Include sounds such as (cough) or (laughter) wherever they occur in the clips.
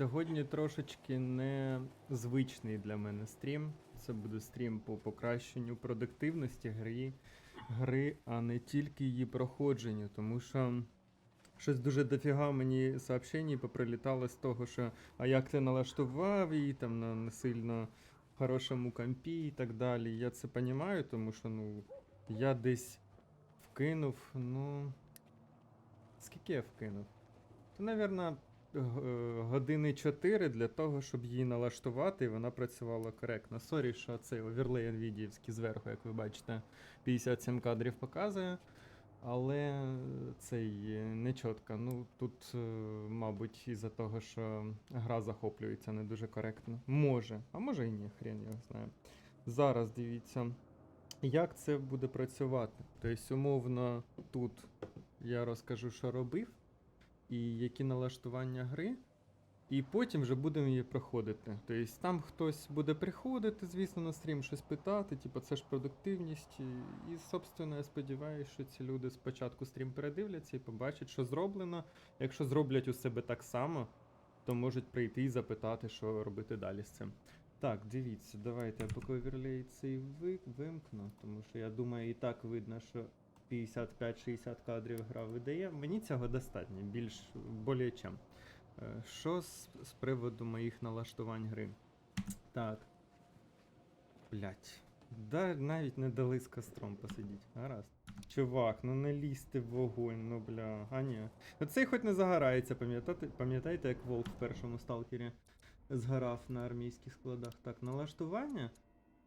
Сьогодні трошечки незвичний для мене стрім. Це буде стрім по покращенню продуктивності гри, гри, а не тільки її проходженню, тому що щось дуже дофіга мені сообщень поприлітало з того, що а як ти налаштував її там на не сильно хорошому компі і так далі. Я це розумію, тому що ну, я десь вкинув, ну. Скільки я вкинув? То, напевно, години 4 для того, щоб її налаштувати, і вона працювала коректно. Сорі, що цей оверлей NVIDIA зверху, як ви бачите, 57 кадрів показує. Але цей не чітко. Ну тут, е, мабуть, із-за того, що гра захоплюється не дуже коректно. Може, а може і ні, хрен його знає. Зараз дивіться, як це буде працювати. Тобто, умовно, тут я розкажу, що робив, і які налаштування гри. І потім вже будемо її проходити. Тобто там хтось буде приходити, звісно, на стрім щось питати, типу, це ж продуктивність. І, собственно, я сподіваюся, що ці люди спочатку стрім передивляться і побачать, що зроблено. Якщо зроблять у себе так само, то можуть прийти і запитати, що робити далі з цим. Так, дивіться, давайте я поки оверлей цей вимкну, тому що я думаю, і так видно, що 55-60 кадрів гра видає. Мені цього достатньо, більш более чим. Е, Що з, з приводу моїх налаштувань гри? Так. Блять. Да, навіть не дали з костром посидіть. Гаразд. Чувак, ну не лізьте в вогонь, ну бля. А ні. Оцей хоч не загорається, пам'ятати, пам'ятаєте, як Волк в першому сталкері згорав на армійських складах. Так, налаштування.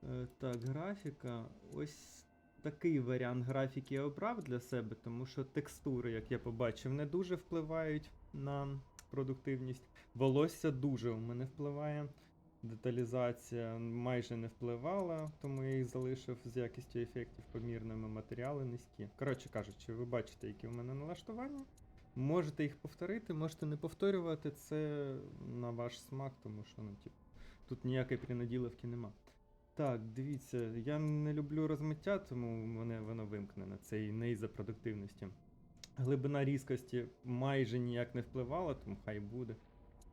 Е, так, графіка. Ось такий варіант графіки я обрав для себе, тому що текстури, як я побачив, не дуже впливають на продуктивність. Волосся дуже у мене впливає. Деталізація майже не впливала, тому я їх залишив з якістю ефектів помірними, матеріали низькі. Коротше кажучи, ви бачите, які у мене налаштування. Можете їх повторити, можете не повторювати, це на ваш смак, тому що ну, тип, тут ніякої принаділовки нема. Так, дивіться, я не люблю розмиття, тому мене воно вимкнене. Це і не із-за продуктивності. Глибина різкості майже ніяк не впливала, тому хай буде.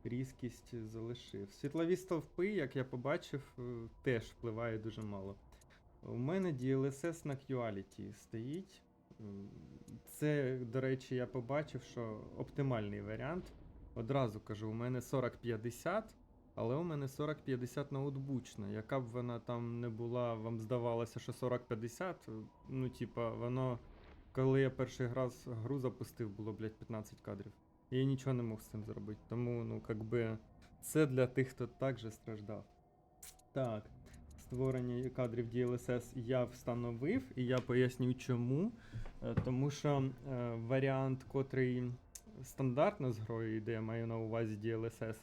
Різкість залишив. Світлові стовпи, як я побачив, е, теж впливає дуже мало. У мене DLSS на Quality стоїть. Це, до речі, я побачив, що оптимальний варіант. Одразу кажу, у мене 4050, але у мене 4050 ноутбучна. Яка б вона там не була, вам здавалося, що 4050, ну, типа, воно, коли я перший раз гру запустив, було, блядь, 15 кадрів. І я нічого не мог з цим зробити. Тому, ну, как би, це для тих, хто також страждав. Так, створення кадрів DLSS я встановив, і я поясню чому. Е, Тому що е, варіант, котрий стандартно з грою йде, я маю на увазі DLSS,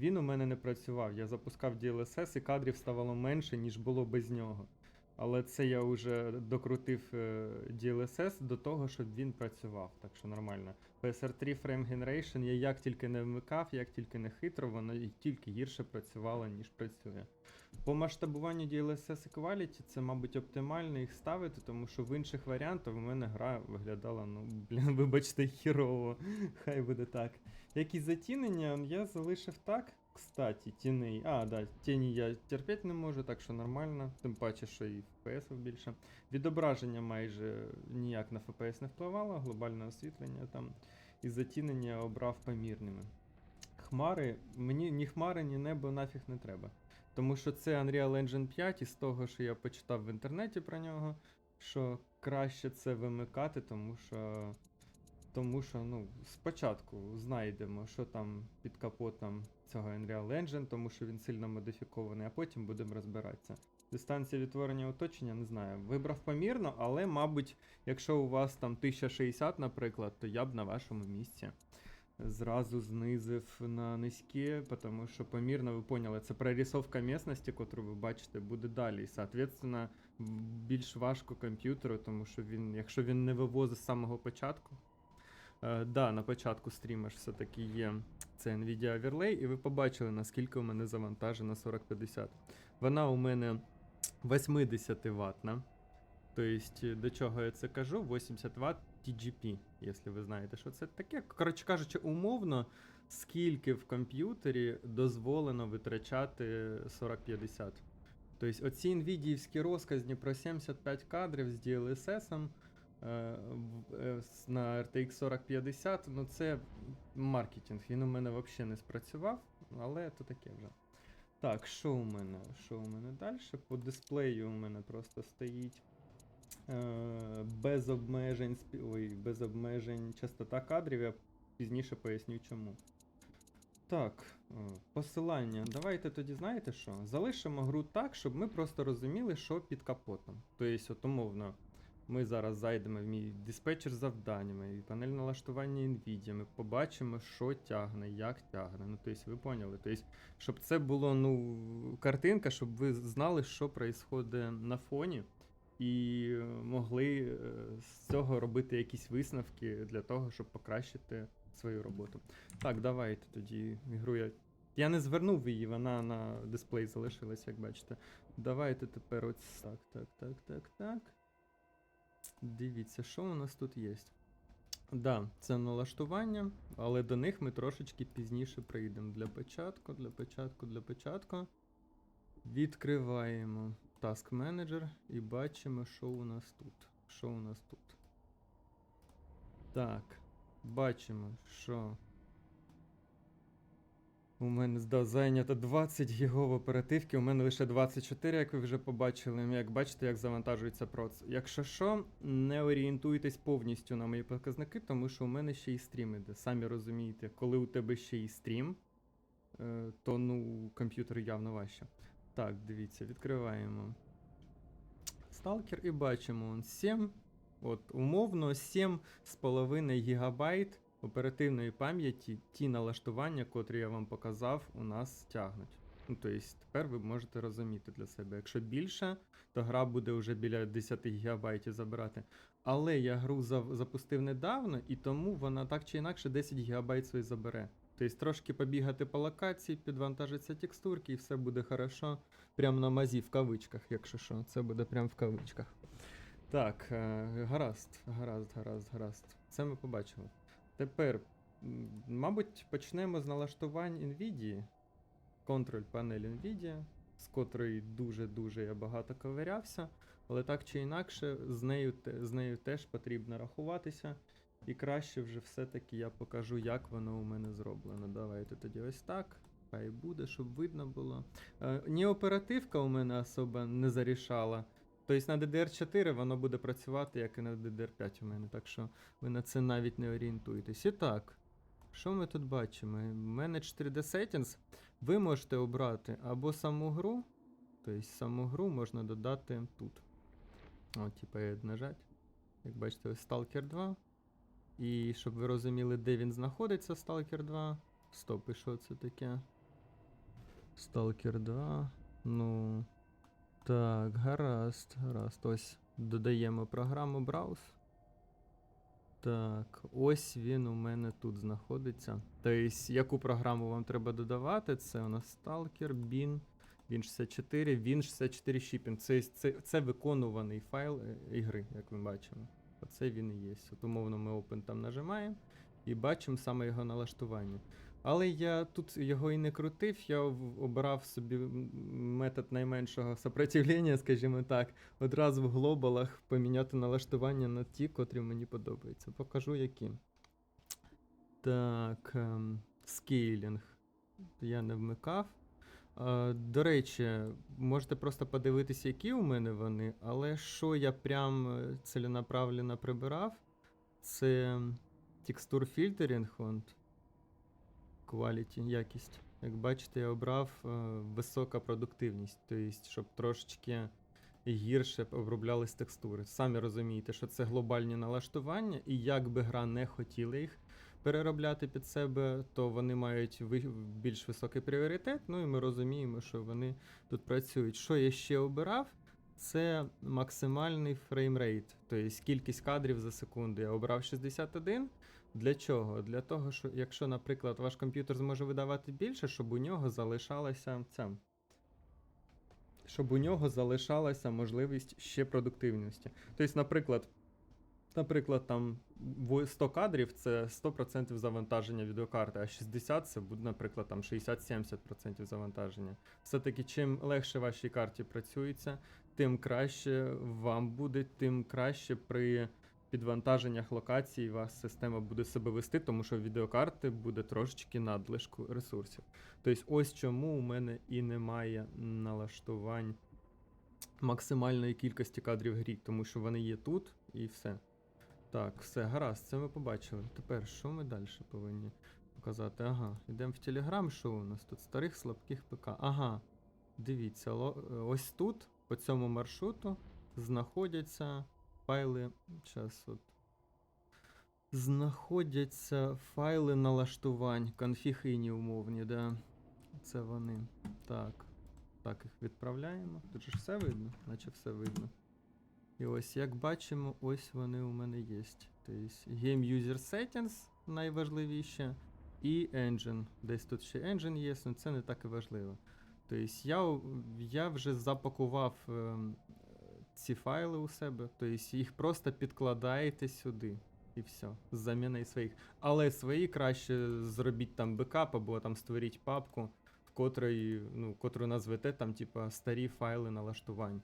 він у мене не працював. Я запускав DLSS і кадрів ставало менше, ніж було без нього. Але це я вже докрутив е, DLSS до того, щоб він працював, так що нормально. PSR3 Frame Generation я як тільки не вмикав, як тільки не хитро, воно тільки гірше працювало, ніж працює. По масштабуванню DLSS і Quality це, мабуть, оптимально їх ставити, тому що в інших варіантах у мене гра виглядала, ну, блін, (laughs) вибачте, хірово. Хай буде так. Якісь затінення я залишив так. Кстати, тіней. А, да, тіні я терпіти не можу, так що нормально. Тим паче, що і FPS більше. Відображення майже ніяк на FPS не впливало, глобальне освітлення там. І затінення обрав помірними. Хмари, мені ні хмари, ні небо нафіг не треба. Тому що це Unreal Engine 5, і з того, що я почитав в інтернеті про нього, що краще це вимикати, тому що. Тому що, ну, спочатку знайдемо, що там під капотом цього Unreal Engine, тому що він сильно модифікований, а потім будемо розбиратися. Дистанція відтворення оточення, не знаю. Вибрав помірно, але, мабуть, якщо у вас там 1060, наприклад, то я б на вашому місці зразу знизив на низьке, тому що помірно, ви поняли, це прорисовка місцевості, яку ви бачите, буде далі. І, соответственно, більш важко комп'ютеру, тому що він, якщо він не вивозить з самого початку. Е, да, на початку стріма ж все-таки є це Nvidia Overlay, і ви побачили, наскільки у мене завантажена 4050. Вона у мене 80 ваттна. Тобто, до чого я це кажу? 80 Вт TGP, якщо ви знаєте, що це таке. Коротше кажучи, умовно, скільки в комп'ютері дозволено витрачати 4050. Тобто оці нвідіївські розказні про 75 кадрів з DLSS на RTX 4050, ну це маркетинг. Він у мене взагалі не спрацював, але то таке вже. Так, що у мене? Що у мене далі? По дисплею у мене просто стоїть е, без обмежень, ой, без обмежень частота кадрів. Я пізніше поясню чому. Так, е, посилання. Давайте тоді знаєте що? Залишимо гру так, щоб ми просто розуміли, що під капотом. Тобто, от умовно, ми зараз зайдемо в мій диспетчер з завданнями, і панель налаштування NVIDIA, ми побачимо, що тягне, як тягне. Ну, тобто, ви поняли. Тобто, щоб це було ну, картинка, щоб ви знали, що відбувається на фоні, і е, могли е, з цього робити якісь висновки для того, щоб покращити свою роботу. Так, давайте тоді ігру я. Я не звернув її, вона на дисплей залишилась, як бачите. Давайте тепер ось так, так, так, так, так. Дивіться, що у нас тут є. Да, це налаштування, але до них ми трошечки пізніше прийдемо. Для початку, для початку, для початку. Відкриваємо Task Manager і бачимо, що у нас тут. Що у нас тут. Так, бачимо, що у мене да, зайнято 20 гігов оперативки, у мене лише 24, як ви вже побачили. Як бачите, як завантажується проц. Якщо що, не орієнтуйтесь повністю на мої показники, тому що у мене ще і стрім іде. Самі розумієте, коли у тебе ще і стрім, е, то ну, комп'ютер явно важче. Так, дивіться, відкриваємо. Сталкер і бачимо он 7, от умовно 7,5 гігабайт оперативної пам'яті ті налаштування, котрі я вам показав, у нас тягнуть. Ну, тобто, тепер ви можете розуміти для себе. Якщо більше, то гра буде вже біля 10 гігабайтів забирати. Але я гру запустив недавно, і тому вона так чи інакше 10 гігабайт свої забере. Тобто трошки побігати по локації, підвантажиться текстурки, і все буде хорошо. Прям на мазі в кавичках, якщо що. Це буде прям в кавичках. Так, е, гаразд, гаразд, гаразд, гаразд. Це ми побачили. Тепер, мабуть, почнемо з налаштувань NVIDIA. Контроль панель NVIDIA, з котрої дуже-дуже я багато ковирявся, але так чи інакше, з нею, з нею теж потрібно рахуватися. І краще вже все-таки я покажу, як воно у мене зроблено. Давайте тоді ось так. Хай буде, щоб видно було. Е, ні оперативка у мене особо не зарішала. Тобто на DDR4 воно буде працювати, як і на DDR5 у мене, так що ви на це навіть не орієнтуєтесь. І так, що ми тут бачимо? Manage 3D Settings. Ви можете обрати або саму гру, тобто саму гру можна додати тут. От, типа я нажать. Як бачите, ось Stalker 2. І щоб ви розуміли, де він знаходиться, Stalker 2. Стоп, і що це таке? Stalker 2. Ну. Так, гаразд, гаразд. Ось додаємо програму Browse. Так, ось він у мене тут знаходиться. Тобто, яку програму вам треба додавати? Це у нас Stalker, Bin, Bin 64, Win 64 Shipping. Це, це, це виконуваний файл е, ігри, як ми бачимо. Оце він і є. От умовно ми Open там нажимаємо і бачимо саме його налаштування. Але я тут його і не крутив, я обрав собі метод найменшого сопротивлення, скажімо так, одразу в глобалах поміняти налаштування на ті, котрі мені подобаються. Покажу які. Так, ем, скейлінг. Я не вмикав. Е, до речі, можете просто подивитися, які у мене вони, але що я прям е, ціленаправленно прибирав, це текстур фільтерінг, quality, якість. Як бачите, я обрав е, висока продуктивність, тобто, щоб трошечки гірше оброблялись текстури. Самі розумієте, що це глобальні налаштування, і як би гра не хотіла їх переробляти під себе, то вони мають більш високий пріоритет. Ну і ми розуміємо, що вони тут працюють. Що я ще обирав? Це максимальний фреймрейт, тобто кількість кадрів за секунду. Я обрав 61. Для чого? Для того, що якщо, наприклад, ваш комп'ютер зможе видавати більше, щоб у нього залишалася ця. Щоб у нього залишалася можливість ще продуктивності. Тобто, наприклад, Наприклад, там во- 100 кадрів це 100% завантаження відеокарти, а 60 це буде, наприклад, там 60-70% завантаження. Все-таки чим легше вашій карті працюється, тим краще вам буде, тим краще при підвантаженнях локацій вас система буде себе вести, тому що в відеокарти буде трошечки надлишку ресурсів. Тобто, ось чому у мене і немає налаштувань максимальної кількості кадрів в грі, тому що вони є тут і все. Так, все, гаразд, це ми побачили. Тепер що ми далі повинні показати? Ага, йдемо в Telegram, що у нас тут? Старих слабких ПК. Ага. Дивіться, е, ось тут, по цьому маршруту, знаходяться файли. Зараз от. Знаходяться файли налаштувань, конфіг умовні, да. Це вони. Так. Так, їх відправляємо. Тут ж все видно, наче все видно. І ось, як бачимо, ось вони у мене є. Тобто Game User Settings найважливіше, і Engine. Десь тут ще Engine є, але це не так і важливо. Тобто я, я вже запакував ем, ці файли у себе, тобто їх просто підкладаєте сюди. І все, з заміною своїх. Але свої краще зробіть там бекап або там створіть папку, в котрій, ну, котру назвете там, типа, старі файли налаштувань.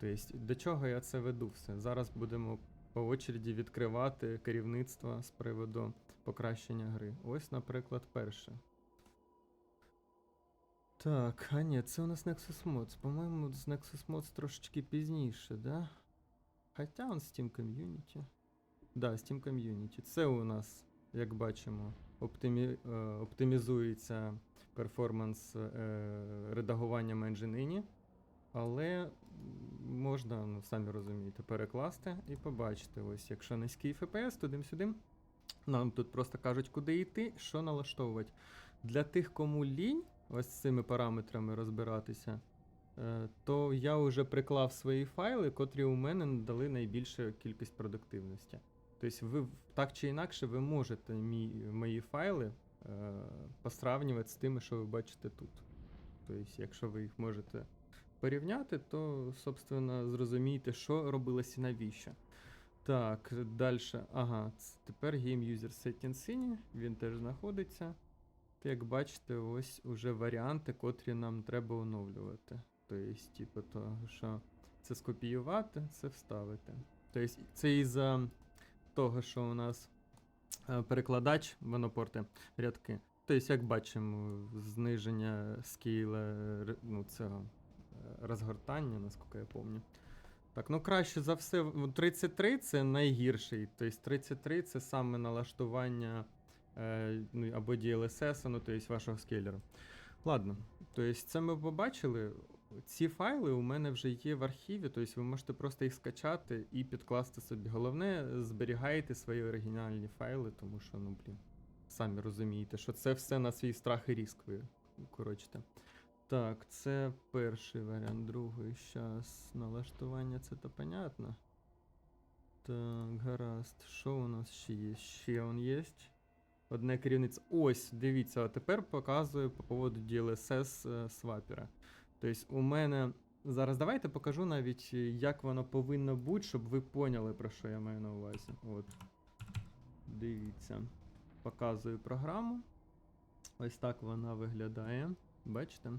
Тобто, до чого я це веду все? Зараз будемо по очереді відкривати керівництво з приводу покращення гри. Ось, наприклад, перше. Так, а ні, це у нас Nexus Mods. По-моєму, з Nexus Mods трошечки пізніше, да? Хоча он Steam Community. Да, Steam Community. Це у нас, як бачимо, оптимі... е, оптимізується перформанс е, редагуванням Engine, але можна, ну самі розумієте, перекласти і побачити. Ось, якщо низький FPS, туди-сюди. Нам тут просто кажуть, куди йти, що налаштовувати. Для тих, кому лінь ось цими параметрами розбиратися, е, то я вже приклав свої файли, котрі у мене надали найбільшу кількість продуктивності. Тобто, ви так чи інакше ви можете мій, мої файли е, посравнювати з тими, що ви бачите тут. Тобто, якщо ви їх можете порівняти, то, собственно, зрозумієте, що робилось і навіщо. Так, далі. Ага, тепер Game User Settings Scene, він теж знаходиться. Як бачите, ось уже варіанти, котрі нам треба оновлювати. Тобто, типу, того, що це скопіювати, це вставити. Тобто, це із-за того, що у нас е, перекладач, воно порти рядки. Тобто, як бачимо, зниження скейла ну, цього е, розгортання, наскільки я пам'ятаю. Так, ну краще за все, 33 це найгірший. Тобто 33 це саме налаштування ну, або DLSS, ну, тобто вашого скейлера. Ладно, тобто це ми побачили. Ці файли у мене вже є в архіві, тобто ви можете просто їх скачати і підкласти собі. Головне, зберігайте свої оригінальні файли, тому що, ну блін, самі розумієте, що це все на свій страх і риск ви коротчите. Так, це перший варіант, другий. Щас налаштування, це то понятно. Так, гаразд. Що у нас ще є? Ще он є. Одне керівництво. Ось, дивіться, а тепер показую по поводу DLSS е, свапера. Тобто, у мене. Зараз давайте покажу навіть, е, як воно повинно бути, щоб ви поняли, про що я маю на увазі. От. Дивіться. Показую програму. Ось так вона виглядає. Бачите?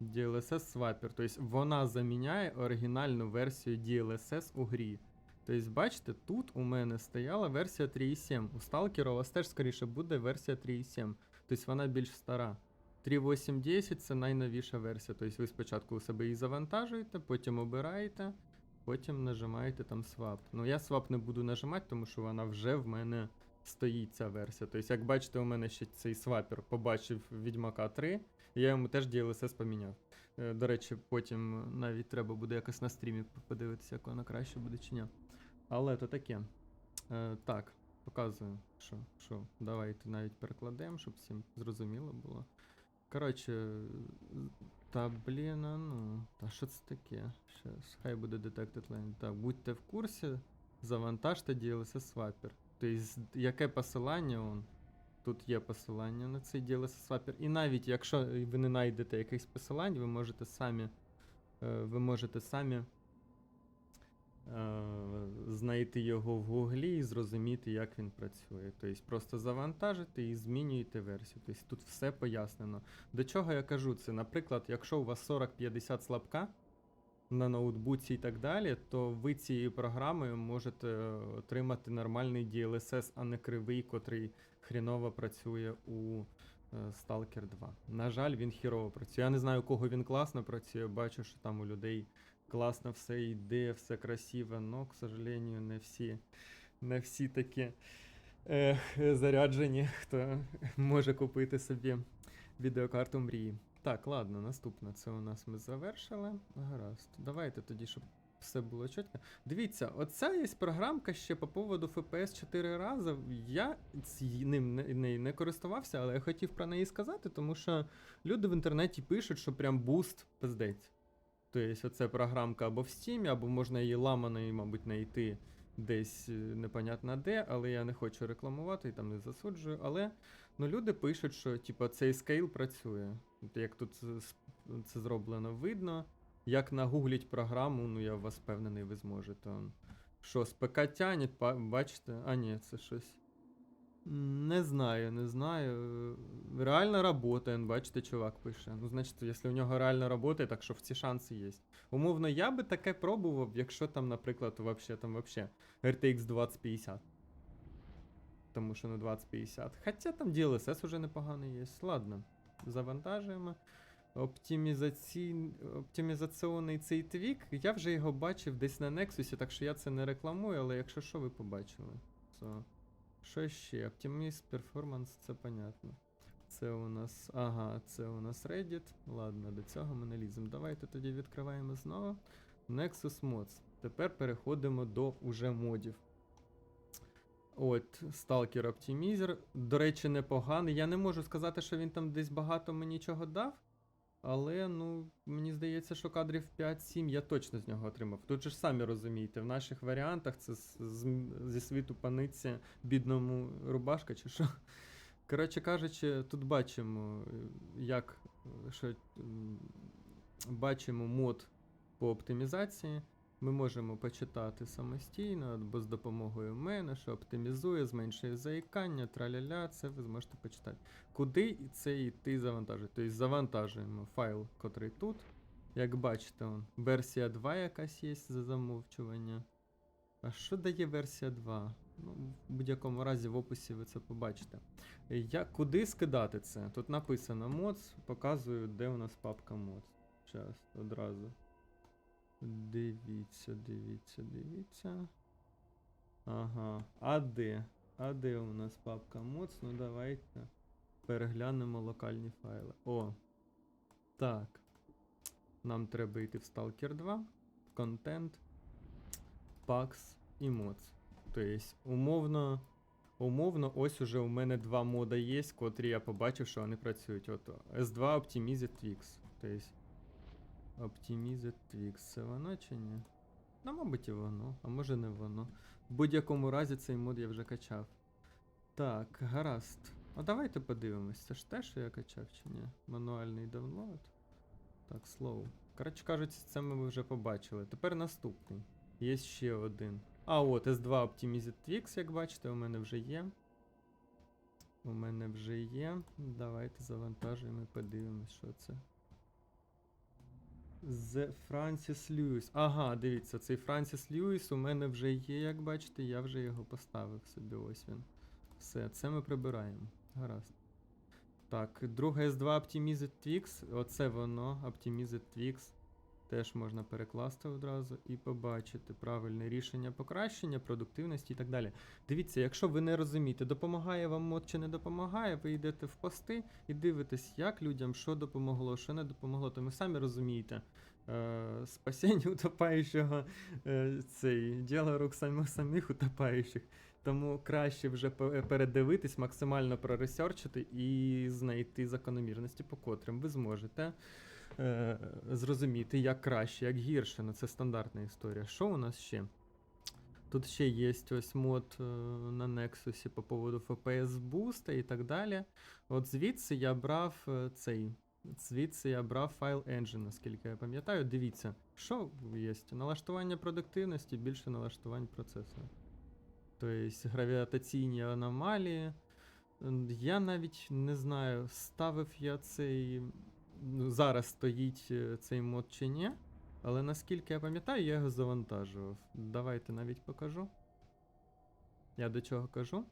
DLSS Swapper. Тобто вона заміняє оригінальну версію DLSS у грі. Тобто, бачите, тут у мене стояла версія 3.7. У Stalker у вас теж скоріше буде версія 3.7. Тобто вона більш стара. 3.8.10 це найновіша версія. Тобто ви спочатку у себе її завантажуєте, потім обираєте, потім нажимаєте там swap. Ну я swap не буду нажимати, тому що вона вже в мене стоїть ця версія. Тобто, як бачите, у мене ще цей свапер побачив Відьмака 3, і я йому теж DLSS поміняв. Е, До речі, потім навіть треба буде якось на стрімі подивитися, як воно краще буде чи ні. Але то таке. Е, так, показую, що, що. Давайте навіть перекладемо, щоб всім зрозуміло було. Коротше, та блін, а ну. Та що це таке? Щас, хай буде Detected Line. Так, будьте в курсі, завантажте DLSS Swapper. Тобто, яке посилання он? Тут є посилання на цей DLSS Swapper. І навіть якщо ви не знайдете якихось посилань, ви можете самі. е, Ви можете самі знайти його в гуглі і зрозуміти, як він працює. Тобто просто завантажити і змінюєте версію. Тобто тут все пояснено. До чого я кажу це? Наприклад, якщо у вас 40-50 слабка на ноутбуці і так далі, то ви цією програмою можете е, отримати нормальний DLSS, а не кривий, котрий хріново працює у е, Stalker 2. На жаль, він хірово працює. Я не знаю, у кого він класно працює. Бачу, що там у людей класно все йде, все красиво, но, к сожалению, не всі, не всі такі е, заряджені, хто може купити собі відеокарту мрії. Так, ладно, наступне. Це у нас ми завершили. Гаразд. Давайте тоді, щоб все було чітко. Дивіться, оця є програмка ще по поводу FPS 4 рази. Я ним не, не, не користувався, але я хотів про неї сказати, тому що люди в інтернеті пишуть, що прям буст пиздець. Тобто, оце програмка або в Steam, або можна її ламаною, мабуть, знайти десь е, непонятно де, але я не хочу рекламувати і там не засуджую. Але ну, люди пишуть, що типу, цей скейл працює. Як тут це зроблено видно. Як нагугліть програму, ну я вас впевнений, ви зможете. Що, з ПК тянет, бачите? А ні, це щось. Не знаю, не знаю. Реально работає, бачите, чувак пише. Ну, значить, якщо у нього реально работає, так що в ці шанси є. Умовно, я би таке пробував, якщо там, наприклад, вообще там вообще RTX 2050. Тому що на 2050. Хоча там DLSS уже непоганий є. Ладно, завантажуємо. Оптимізаці... Оптимізаційний цей твік. Я вже його бачив десь на Nexus, так що я це не рекламую, але якщо що, ви побачили. So. Що ще? Optimist Performance, це понятно. Це у нас. Ага, це у нас Reddit. Ладно, до цього ми не ліземо. Давайте тоді відкриваємо знову. Nexus Mods. Тепер переходимо до уже модів. От, Stalker Optimizer. До речі, непоганий. Я не можу сказати, що він там десь багато мені чого дав. Але, ну, мені здається, що кадрів 5-7 я точно з нього отримав. Тут же ж самі розумієте, в наших варіантах це з, зі світу паниці бідному рубашка чи що. Коротше кажучи, тут бачимо, е, як е, що, бачимо мод по оптимізації. Ми можемо почитати самостійно або з допомогою мене, що оптимізує, зменшує заїкання, траля-ля, це ви зможете почитати. Куди це йти завантажити? Тобто завантажуємо файл, котрий тут. Як бачите, он, версія 2 якась є за замовчування. А що дає версія 2? Ну, в будь-якому разі в описі ви це побачите. Я, куди скидати це? Тут написано mods, показую, де у нас папка mods. Зараз, одразу. Дивіться, дивіться, дивіться. Ага. А де? А де у нас папка mods? Ну давайте переглянемо локальні файли. О. Так. Нам треба йти в Stalker 2, контент, Pax і mods. Тобто, умовно, умовно, ось уже у мене два мода є, котрі я побачив, що вони працюють. От S2 Optimized Twix. Тобто, Optimized Twix. Це воно чи ні? Ну, мабуть, і воно, а може не воно. В будь-якому разі цей мод я вже качав. Так, гаразд. А давайте подивимось. Це ж те, що я качав чи ні? Мануальний download. Так, slow. Коротше кажучи, це ми вже побачили. Тепер наступний. Є ще один. А, от S2 Optimized Twix, як бачите, у мене вже є. У мене вже є. Давайте завантажуємо і подивимось, що це. The Francis Lewis. Ага, дивіться, цей Франсіс Льюіс у мене вже є, як бачите, я вже його поставив собі. Ось він. Все, це ми прибираємо. Гаразд. Так, друге S2 Optimized Twix. Оце воно, Optimized Twix. Теж можна перекласти одразу і побачити правильне рішення покращення, продуктивності і так далі. Дивіться, якщо ви не розумієте, допомагає вам мод чи не допомагає, ви йдете в пости і дивитесь, як людям що допомогло, що не допомогло. То ви самі розумієте. Е, спасіння (laughs) утопаючого е, цей діло рук самих самих утопаючих. Тому краще вже пе- передивитись, максимально проресерчити і знайти закономірності, по котрим ви зможете е, зрозуміти, як краще, як гірше. Ну, це стандартна історія. Що у нас ще? Тут ще є ось мод е, на Nexus по поводу FPS Boost і так далі. От звідси я брав е, цей Звідси я брав файл engine, наскільки я пам'ятаю. Дивіться, що є? Налаштування продуктивності, більше налаштувань процесора. Тобто гравітаційні аномалії. Я навіть не знаю, ставив я цей. Ну, зараз стоїть е, цей мод чи ні. Але наскільки я пам'ятаю, я його завантажував. Давайте навіть покажу. Я до чого кажу?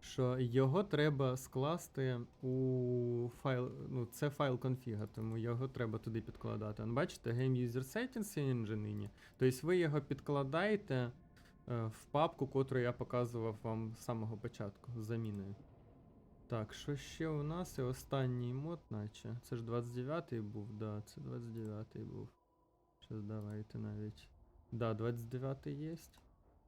Що його треба скласти у файл. Ну, це файл конфіга, тому його треба туди підкладати. Он, бачите, Game User Settings і Engine. Тобто ви його підкладаєте е, в папку, котру я показував вам з самого початку з заміною. Так, що ще у нас? І останній мод, наче. Це ж 29-й був, да, це 29-й був. Щас давайте навіть. Да, 29-й є.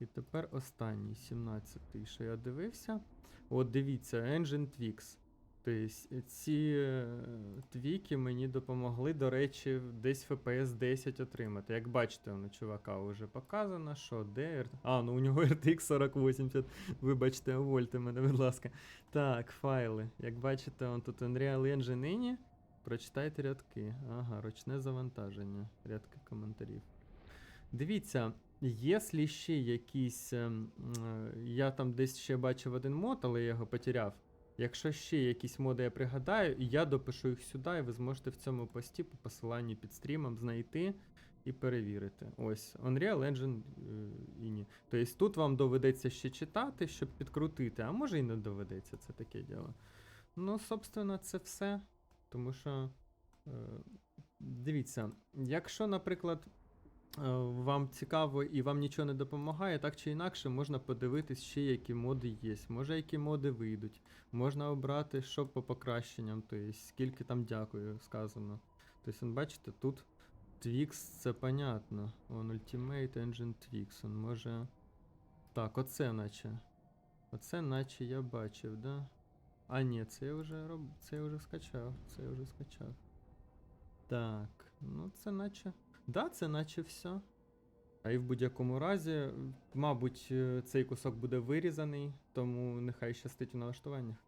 І тепер останній, 17-й, що я дивився. От дивіться, Engine Tweaks. Тобто ці е, твіки мені допомогли, до речі, десь FPS 10 отримати. Як бачите, у чувака вже показано, що де. А, ну у нього RTX 4080. Вибачте, увольте мене, будь ласка. Так, файли. Як бачите, он тут Unreal Engine Ini. Прочитайте рядки. Ага, ручне завантаження. Рядки коментарів. Дивіться, якщо ще якісь. ем, е, Я там десь ще бачив один мод, але я його потеряв. Якщо ще якісь моди я пригадаю, я допишу їх сюди, і ви зможете в цьому пості по посиланню під стрімом знайти і перевірити. Ось, Unreal Engine е, Ini. Тобто тут вам доведеться ще читати, щоб підкрутити, а може і не доведеться, це таке діло. Ну, собственно, це все. Тому що. Е, дивіться, якщо, наприклад, е, вам цікаво і вам нічого не допомагає, так чи інакше можна подивитись ще, які моди є. Може, які моди вийдуть. Можна обрати, що по покращенням, тобто скільки там дякую сказано. Тобто, бачите, тут Twix, це понятно. Он Ultimate Engine Twix. Он може. Так, оце наче. Оце наче я бачив, да? А, ні, це я вже роб... це я вже скачав. Це я вже скачав. Так, ну це наче. Да, це наче все. А і в будь-якому разі, мабуть, е, цей кусок буде вирізаний, тому нехай щастить у налаштуваннях.